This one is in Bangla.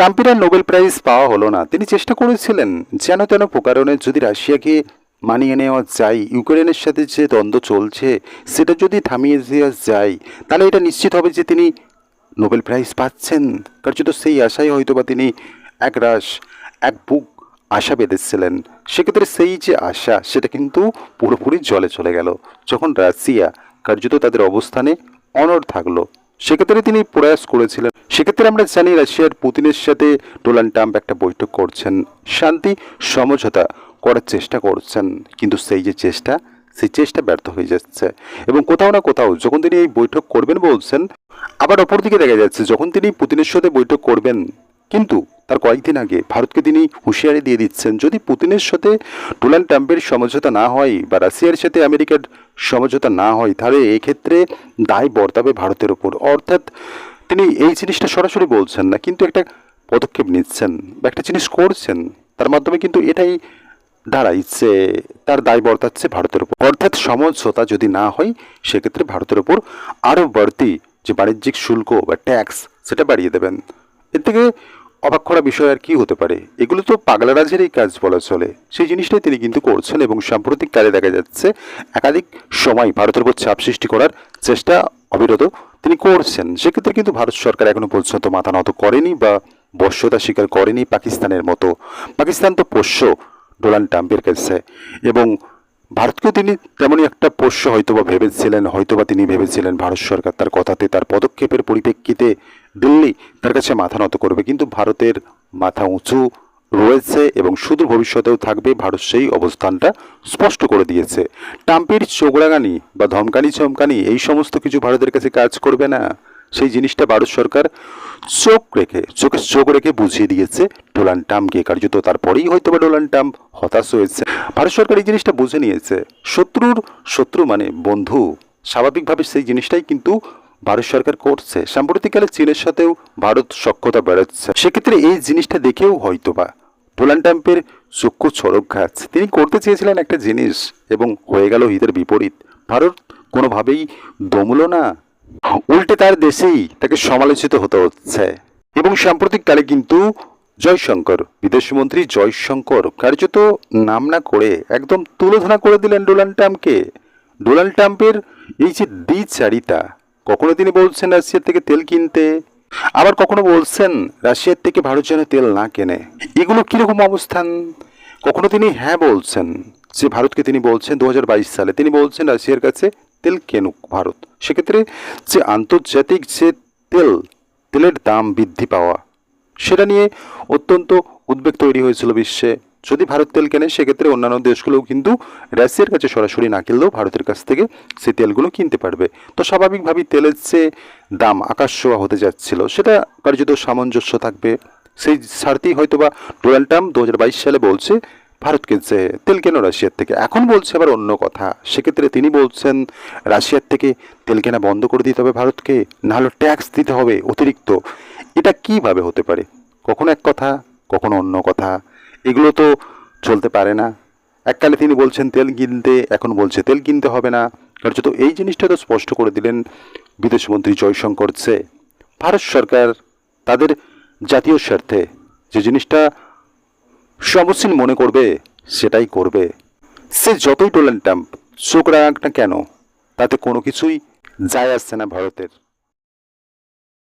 ট্রাম্পের নোবেল প্রাইজ পাওয়া হলো না। তিনি চেষ্টা করেছিলেন যেন তেন প্রকারণে যদি রাশিয়াকে মানিয়ে নেওয়া যায়, ইউক্রেনের সাথে যে দ্বন্দ্ব চলছে সেটা যদি থামিয়ে দেওয়া যায়, তাহলে এটা নিশ্চিত হবে যে তিনি নোবেল প্রাইজ পাচ্ছেন। কার্যত সেই আশায় হয়তো বা তিনি এক রাশ, এক বুক আশা বেঁধেছিলেন। সেক্ষেত্রে সেই যে আশা, সেটা কিন্তু পুরোপুরি জলে চলে গেল। যখন রাশিয়া কার্যত তাদের অবস্থানে অনড় থাকল সেক্ষেত্রে তিনি প্রয়াস করেছিলেন। সেক্ষেত্রে আমরা জানি রাশিয়ার পুতিনের সাথে ডোনাল্ড ট্রাম্প একটা বৈঠক করছেন। শান্তি, সমঝোতা করার চেষ্টা করছেন। কিন্তু সেই যে চেষ্টা, সেই চেষ্টা ব্যর্থ হয়ে যাচ্ছে। এবং কোথাও না কোথাও যখন তিনি এই বৈঠক করবেন বলছেন, আবার অপরদিকে দেখা যাচ্ছে, যখন তিনি পুতিনের সাথে বৈঠক করবেন কিন্তু তার কয়েকদিন আগে ভারতকে তিনি হুঁশিয়ারি দিয়ে দিচ্ছেন, যদি পুতিনের সাথে ডোনাল্ড ট্রাম্পের সমঝোতা না হয় বা রাশিয়ার সাথে আমেরিকার সমঝোতা না হয়, তাহলে এক্ষেত্রে দায় বর্তাবে ভারতের ওপর অর্থাৎ তিনি এই জিনিসটা সরাসরি বলছেন না, কিন্তু একটা পদক্ষেপ নিচ্ছেন বা একটা জিনিস করছেন, তার মাধ্যমে কিন্তু এটাই দাঁড়াই যে তার দায় বর্তাচ্ছে ভারতের উপর। অর্থাৎ সমঝোতা যদি না হয়, সেক্ষেত্রে ভারতের উপর আরও বাড়তি যে বাণিজ্যিক শুল্ক বা ট্যাক্স, সেটা বাড়িয়ে দেবেন। এর থেকে অবাক করা বিষয় আর কি হতে পারে? এগুলো তো পাগলা রাজেরই কাজ বলা চলে। সেই জিনিসটাই তিনি কিন্তু করছেন এবং সাম্প্রতিক কালে দেখা যাচ্ছে একাধিক সময় ভারতের উপর চাপ সৃষ্টি করার চেষ্টা অবিরত তিনি করছেন। সেক্ষেত্রে কিন্তু ভারত সরকার এখনও পর্যন্ত মাথা নত করেনি বা বশ্যতা স্বীকার করেনি পাকিস্তানের মতো। পাকিস্তান তো পোষ্য ডোনাল্ড ট্রাম্পের কাছে এবং ভারতকেও তিনি তেমনই একটা পোষ্য হয়তোবা ভেবেছিলেন, হয়তোবা তিনি ভেবেছিলেন ভারত সরকার তার কথাতে তার পদক্ষেপের পরিপ্রেক্ষিতে দিল্লি তার কাছে মাথা নত করবে। কিন্তু ভারতের মাথা উঁচু রয়েছে এবং সুদূর ভবিষ্যতেও থাকবে। ভারত সেই অবস্থানটা স্পষ্ট করে দিয়েছে। ট্রাম্পের চোগড়াগানি বা ধমকানি চমকানি, এই সমস্ত কিছু ভারতের কাছে কাজ করবে না। সেই জিনিসটা ভারত সরকার চোখ রেখে চোখে চোখ রেখে বুঝিয়ে দিয়েছে। ডোনাল্ড ট্রাম্পকে কার্যত তারপরেই হয়তো বা ডোনাল্ড ট্রাম্প হতাশ হয়েছে। ভারত সরকার এই জিনিসটা বুঝে নিয়েছে। শত্রুর শত্রু মানে বন্ধু। স্বাভাবিকভাবে সেই জিনিসটাই কিন্তু ভারত সরকার করছে, সাম্প্রতিককালে চীনের সাথেও ভারত সক্ষতা বেড়াচ্ছে। সেক্ষেত্রে এই জিনিসটা দেখেও হয়তোবা ডোনাল্ড ট্রাম্পের চক্ষু ছড়ক গাছ তিনি করতে চেয়েছিলেন একটা জিনিস এবং হয়ে গেল হিতের বিপরীত। ভারত কোনোভাবেই দমল না। উল্টে তার দেশেই তাকে সমালোচিত হতে হচ্ছে। এবং সাম্প্রতিককালে কিন্তু জয়শঙ্কর, বিদেশমন্ত্রী জয়শঙ্কর কার্যত নাম না করে একদম তুলোধনা করে দিলেন ডোনাল্ড ট্রাম্পকে। ডোনাল্ড ট্রাম্পের এই যে দ্বিচারিতা কখনো তিনি বলছেন রাশিয়ার থেকে তেল কিনতে, আবার কখনো বলছেন রাশিয়ার থেকে ভারত যেন তেল না কেনে। এগুলো কীরকম অবস্থান? কখনো তিনি হ্যাঁ বলছেন যে ভারতকে তিনি বলছেন দু হাজার বাইশ সালে, তিনি বলছেন রাশিয়ার কাছে তেল কেনুক ভারত। সেক্ষেত্রে যে আন্তর্জাতিক যে তেল, তেলের দাম বৃদ্ধি পাওয়া, সেটা নিয়ে অত্যন্ত উদ্বেগ তৈরি হয়েছিল বিশ্বে। যদি ভারত তেল কেনে, সেক্ষেত্রে অন্যান্য দেশগুলোও কিন্তু রাশিয়ার কাছে সরাসরি না কিনলেও ভারতের কাছ থেকে সেই তেলগুলো কিনতে পারবে। তো স্বাভাবিকভাবেই তেলের যে দাম আকাশ ছোঁয়া হতে যাচ্ছিল, সেটা কার্যত সামঞ্জস্য থাকবে। সেই স্বার্থেই হয়তো বা ডোনাল্ড ট্রাম্প দু হাজার বাইশ সালে বলছে, ভারতকে যে তেল কেন রাশিয়ার থেকে? এখন বলছে আবার অন্য কথা। সেক্ষেত্রে তিনি বলছেন, রাশিয়ার থেকে তেল কেনা বন্ধ করে দিতে হবে ভারতকে, নাহলে ট্যাক্স দিতে হবে অতিরিক্ত। এটা কীভাবে হতে পারে? কখনো এক কথা, কখনো অন্য কথা। এগুলো তো চলতে পারে না। এককালে তিনি বলছেন, তেল কিনতে এখন বলছে, তেল কিনতে হবে না। কার্যত এই জিনিসটা তো স্পষ্ট করে দিলেন বিদেশমন্ত্রী জয়শঙ্কর যে ভারত সরকার তাদের জাতীয় স্বার্থে যে জিনিসটা সমসীন মনে করবে, সেটাই করবে। সে যতই ডোনাল্ড ট্রাম্প চোখ রাখ না কেন, তাতে কোনো কিছুই যায় আসছে না ভারতের।